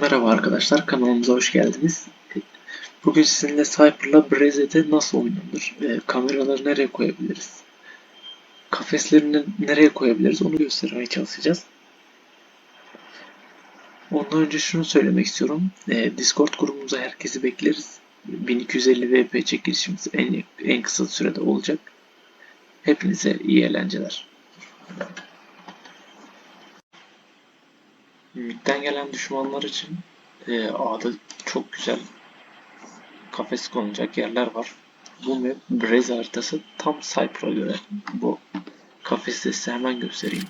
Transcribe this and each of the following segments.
merhaba arkadaşlar, kanalımıza hoş geldiniz. Bugün sizinle Cypher'la Breze'de nasıl oynanır, e, kameraları nereye koyabiliriz, kafeslerini nereye koyabiliriz onu göstermeye çalışacağız. Ondan önce şunu söylemek istiyorum, e, Discord grubumuza herkesi bekleriz. 1250 VP çekilişimiz en, en kısa sürede olacak. Hepinize iyi eğlenceler. Mid'den gelen düşmanlar için e, A'da çok güzel kafes konulacak yerler var. Bu map Brez haritası tam Cypher'a göre. Bu kafesi size hemen göstereyim.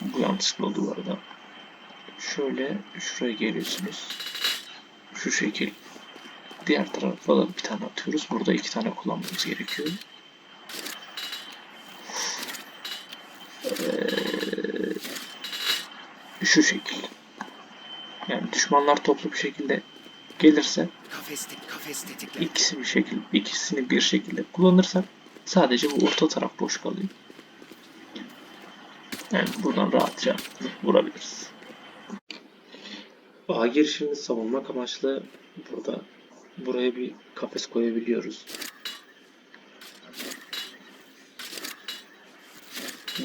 Bu yanlışlıkla oldu bu arada. Şöyle şuraya geliyorsunuz. Şu şekil. Diğer tarafa da bir tane atıyoruz. Burada iki tane kullanmamız gerekiyor. Şu şekil. Yani düşmanlar toplu bir şekilde gelirse ikisi bir şekil ikisini bir şekilde kullanırsak sadece bu orta taraf boş kalıyor. Yani buradan rahatça vurabiliriz. A girişini savunmak amaçlı burada buraya bir kafes koyabiliyoruz.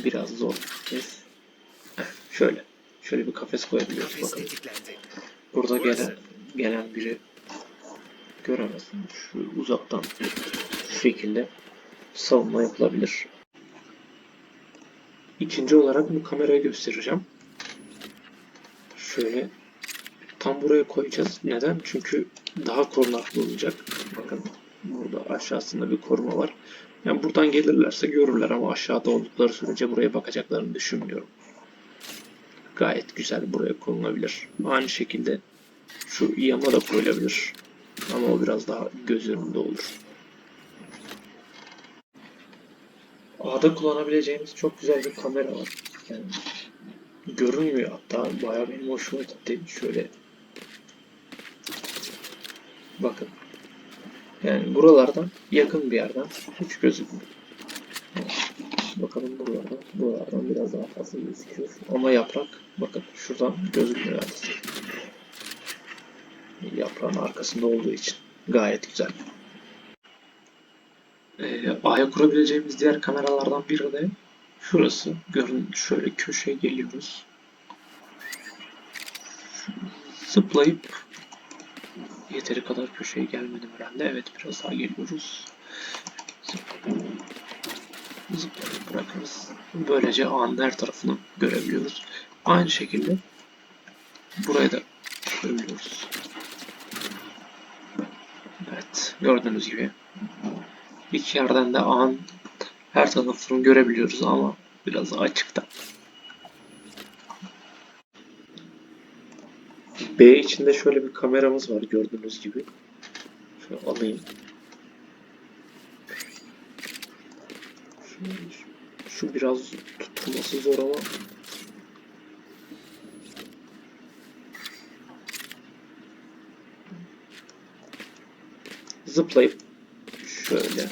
Biraz zor. Şöyle. Şöyle bir kafes koyabiliyoruz bakın. Burada gelen gelen biri göremezsin. Şu uzaktan şu şekilde savunma yapılabilir. İkinci olarak bu kamerayı göstereceğim. Şöyle tam buraya koyacağız. Neden? Çünkü daha korunaklı olacak. Bakın burada aşağısında bir koruma var. Yani buradan gelirlerse görürler ama aşağıda oldukları sürece buraya bakacaklarını düşünmüyorum gayet güzel buraya konulabilir. Aynı şekilde şu yama da koyulabilir. Ama o biraz daha göz önünde olur. A'da kullanabileceğimiz çok güzel bir kamera var. Yani görünmüyor hatta bayağı benim hoşuma gitti. Şöyle bakın. Yani buralardan yakın bir yerden hiç gözükmüyor. Bakalım buralardan, buralardan biraz daha fazla gözüküyor. Ama yaprak, bakın şuradan gözükmüyor artık. Yaprağın arkasında olduğu için gayet güzel. Ee, A'ya kurabileceğimiz diğer kameralardan biri de şurası. Görün şöyle köşeye geliyoruz. Zıplayıp yeteri kadar köşeye gelmedim herhalde. Evet biraz daha geliyoruz. Zıplayıp bırakırız. Böylece ağın her tarafını görebiliyoruz. Aynı şekilde buraya da görebiliyoruz. Evet, gördüğünüz gibi iki yerden de ağın her tarafını görebiliyoruz ama biraz açıkta. B içinde şöyle bir kameramız var gördüğünüz gibi. Şöyle alayım. Şu biraz tutulması zor ama zıplayıp şöyle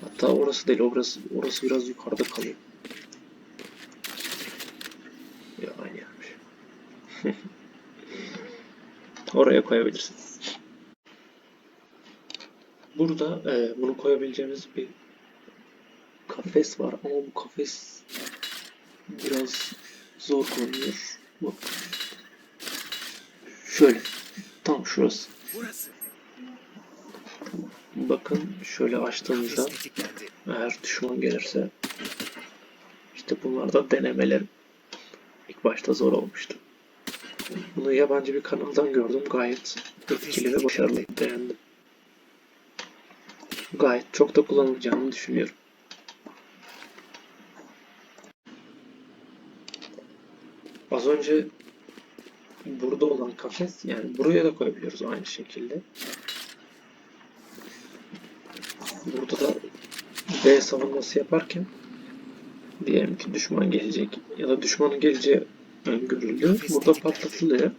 hatta orası değil orası orası biraz yukarıda kalıyor. Ya aynı yermiş. Oraya koyabilirsiniz. Burada e, bunu koyabileceğimiz bir kafes var ama bu kafes biraz zor konuyor. Bak. Şöyle. Tam şurası. Burası. Bakın şöyle açtığımızda eğer düşman gelirse işte bunlar da denemelerim. İlk başta zor olmuştu. Bunu yabancı bir kanaldan gördüm. Gayet etkili ve başarılı. Beğendim. Gayet çok da kullanılacağını düşünüyorum. Az önce burada olan kafes yani buraya da koyabiliyoruz aynı şekilde. Burada da B savunması yaparken diyelim ki düşman gelecek ya da düşmanın geleceği öngörülüyor. Burada patlatılıyor.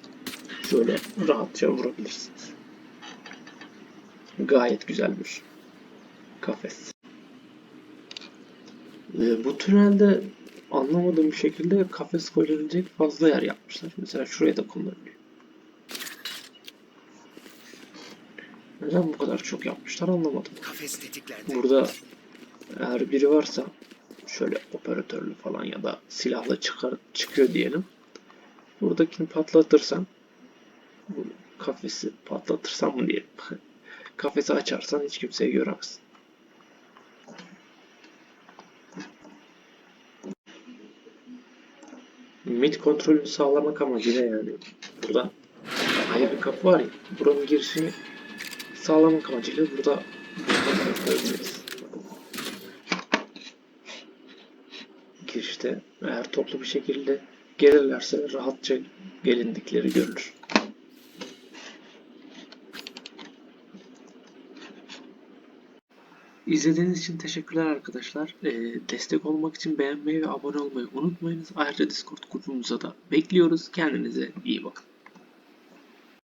Şöyle rahatça vurabilirsiniz. Gayet güzel bir kafes. Ee, bu tünelde anlamadığım şekilde kafes koyabilecek fazla yer yapmışlar. Mesela şuraya da kullanılıyor. Neden bu kadar çok yapmışlar anlamadım. Burada eğer biri varsa şöyle operatörlü falan ya da silahla çıkar, çıkıyor diyelim. Buradakini patlatırsan bu kafesi patlatırsan mı diyelim. Kafesi açarsan hiç kimseyi göremezsin. Mid kontrolünü sağlamak amacıyla yani burada ayrı bir kapı var ya buranın girişini sağlamak amacıyla burada. Girişte eğer toplu bir şekilde gelirlerse rahatça gelindikleri görülür. İzlediğiniz için teşekkürler arkadaşlar. Ee, destek olmak için beğenmeyi ve abone olmayı unutmayınız. Ayrıca Discord grubumuza da bekliyoruz. Kendinize iyi bakın.